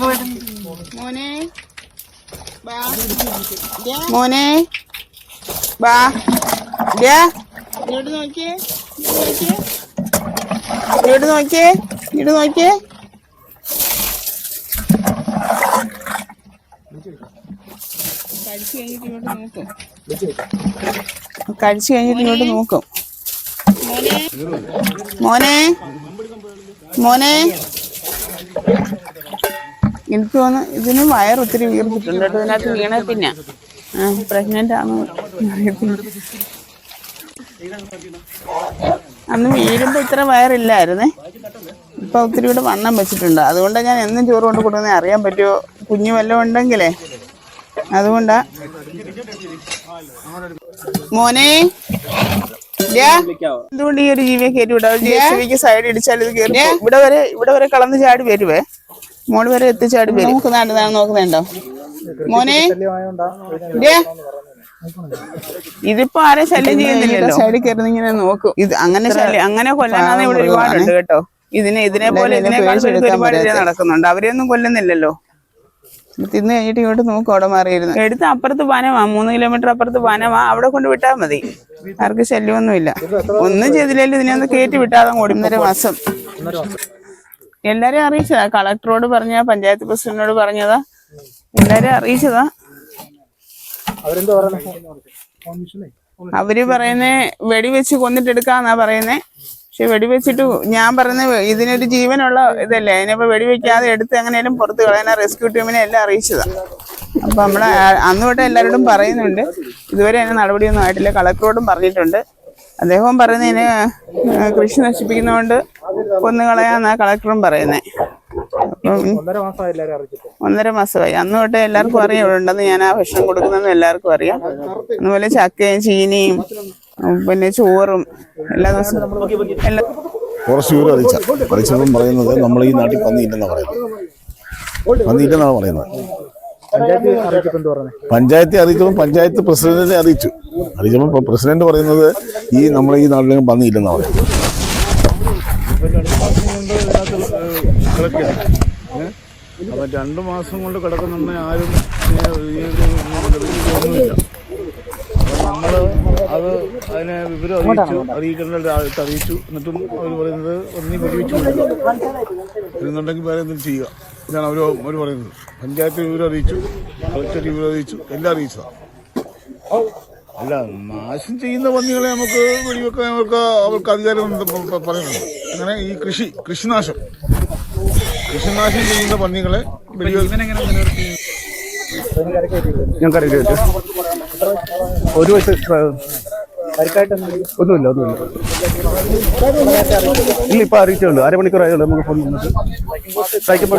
മോനെ. മോനെ. ബാ. ഇങ്ങോട്ട് നോക്കിയേ. ഇങ്ങോട്ട് നോക്കിയേ. കഴിച്ചു കഴിഞ്ഞിട്ട് ഇങ്ങോട്ട് നോക്കും. കഴിച്ചു കഴിഞ്ഞിട്ട് ഇങ്ങോട്ട് നോക്കും. മോനെ. മോനെ. എനിക്ക് തോന്നുന്നു ഇതിന് വയർ ഒത്തിരി വീർത്തിട്ടുണ്ട്. കേട്ടോ ഇതിനകത്ത് വീണ പിന്നെ. ആ പ്രഗ്നന്റ് ആണെന്ന് അറിയത്തില്ല. അന്ന് വീഴുമ്പോ ഇത്ര വയറില്ലായിരുന്നേ. ഇപ്പൊ ഒത്തിരി കൂടെ വണ്ണം വെച്ചിട്ടുണ്ട്. അതുകൊണ്ടാണ് ഞാൻ എന്നും ചോറ് കൊണ്ട് കൊടുക്കുന്നത് അറിയാൻ പറ്റുമോ കുഞ്ഞു വല്ലതും ഉണ്ടെങ്കിലേ. അതുകൊണ്ടാ. മോനെ എന്തുകൊണ്ട് ഈ ഒരു ജീവിയെ കയറ്റി വിടാം? ജെ സിവിക്ക് സൈഡ് ഇടിച്ചാൽ ഇത് കയറി. ഇവിടെ വരെ ഇവിടെ വരെ കളന്ന് ചാടി വരുവേ. മോൾ വരെ എത്തിച്ചാടി വരും. നമുക്ക് നല്ലതാണ് നോക്കുന്നുണ്ടോ? മോനെ. ഇതിപ്പോ ആരെ ശല്യം ചെയ്യുന്നില്ലല്ലോ. സൈഡിൽ കയറി ഇങ്ങനെ നോക്കും. ഇത് അങ്ങനെ ശല്യം അങ്ങനെ കൊല്ലാനാണ് ഇവിടെ ഒരുപാടുണ്ട് കേട്ടോ. ഇതിനെ ഇതിനെ പോലെ ഇതിനെ ഒരുപാട് നടക്കുന്നുണ്ട്. അവരെയൊന്നും കൊല്ലുന്നില്ലല്ലോ. തിന്ന് കഴിഞ്ഞിട്ട് ഇങ്ങോട്ട് നോക്കും അവിടെ മാറിയിരുന്നു. എടുത്ത് അപ്പുറത്ത് വനമാ മൂന്ന് കിലോമീറ്റർ അപ്പുറത്ത് വനമാ അവിടെ കൊണ്ട് വിട്ടാൽ മതി. ആർക്ക് ശല്യമൊന്നുമില്ല. ഒന്നും ചെയ്തില്ലെങ്കിൽ ഇതിനൊന്ന് കയറ്റി വിട്ടാതെ ഓടുന്നൊരു മാസം. എല്ലാരെയും അറിയിച്ചതാ. കളക്ടറോട് പറഞ്ഞ പഞ്ചായത്ത് പ്രസിഡന്റിനോട് പറഞ്ഞതാ. എല്ലാരെയും അറിയിച്ചതാ. അവർ പറയുന്നേ വെടിവെച്ച് കൊന്നിട്ടെടുക്കാന്നാ പറയുന്നേ. പക്ഷെ വെടിവെച്ചിട്ട് ഞാൻ പറയുന്നത് ഇതിനൊരു ജീവനുള്ള ഇതല്ലേ. അതിനിപ്പോ വെടിവെക്കാതെ എടുത്ത് എങ്ങനെയാലും പുറത്ത് കളയാനാ. റെസ്ക്യൂ ടീമിനെ എല്ലാം അറിയിച്ചതാ. അപ്പൊ നമ്മൾ അന്ന് തൊട്ട് എല്ലാവരോടും പറയുന്നുണ്ട്. ഇതുവരെ അതിന് നടപടിയൊന്നും ആയിട്ടില്ല. കളക്ടറോടും പറഞ്ഞിട്ടുണ്ട്. അദ്ദേഹവും പറയുന്നതിന് കൃഷി നശിപ്പിക്കുന്നതുകൊണ്ട് കൊന്നു കളയാന്നാ കളക്ടറും പറയുന്നേ. അപ്പം ഒന്നര മാസമായി. അന്ന് തൊട്ട് എല്ലാവർക്കും അറിയാം ഇവിടെ ഉണ്ടെന്ന് ഞാൻ ആ ഭക്ഷണം കൊടുക്കുന്നതെന്ന് എല്ലാവർക്കും അറിയാം. അതുപോലെ ചക്കയും ചീനിയും പിന്നെ ചോറും എല്ലാ ദിവസവും എല്ലാ കുറച്ച് ബ്യൂറോ അറിയിച്ച. അറിയിച്ചപ്പം പറയുന്നത് നമ്മൾ ഈ നാട്ടിൽ പന്നിയില്ലെന്നാണ് പറയുന്നത്. പന്നിയില്ലെന്നാണ് പറയുന്നത്. പഞ്ചായത്ത് അറിയിച്ചപ്പോൾ എന്ത് പഞ്ചായത്തെ പ്രസിഡന്റിനെ അറിയിച്ചു. അറിയിച്ചപ്പോൾ പ്രസിഡന്റ് പറയുന്നത് ഈ നമ്മൾ ഈ നാട്ടിലേക്ക് പന്നിയില്ലെന്നാണ് പറയുന്നത്. അപ്പൊ രണ്ട് മാസം കൊണ്ട് കിടക്കുന്നുണ്ട് ആരും ഒന്നുമില്ല നമ്മൾ അത് അതിനെ വിവരം അറിയിച്ചു അറിയിക്കേണ്ട ഒരാൾക്ക് അറിയിച്ചു. എന്നിട്ടും അവർ പറയുന്നത് ഒന്നി വെടിവെച്ച് എന്നുണ്ടെങ്കിൽ വേറെ എന്തെങ്കിലും ചെയ്യുക. ഇതാണ് അവർ അവർ പറയുന്നത്. പഞ്ചായത്ത് വിവരം അറിയിച്ചു കളക്ടർ വിവരം അറിയിച്ചു എല്ലാം അറിയിച്ചതാണ് അല്ല നാശം ചെയ്യുന്ന പന്നികളെ നമുക്ക് വെടിവെക്കാൻ അവർക്ക് അവർക്ക് അധികാരം പറയുന്നുണ്ട്. അങ്ങനെ ഈ കൃഷി കൃഷിനാശം. കൃഷിനാശം ചെയ്യുന്ന പന്നികളെ ഞങ്ങൾക്ക് അറിയില്ല ഒരു വയസ്സ് ഒന്നുമില്ല ഒന്നുമില്ല. ഇല്ല ഇപ്പൊ അറിയിച്ചുള്ളൂ അരമണിക്കൂർ ആയതുള്ളൂ നമുക്ക് ഫോൺ വന്നിട്ട് സൈക്കിൾ ഇപ്പൊ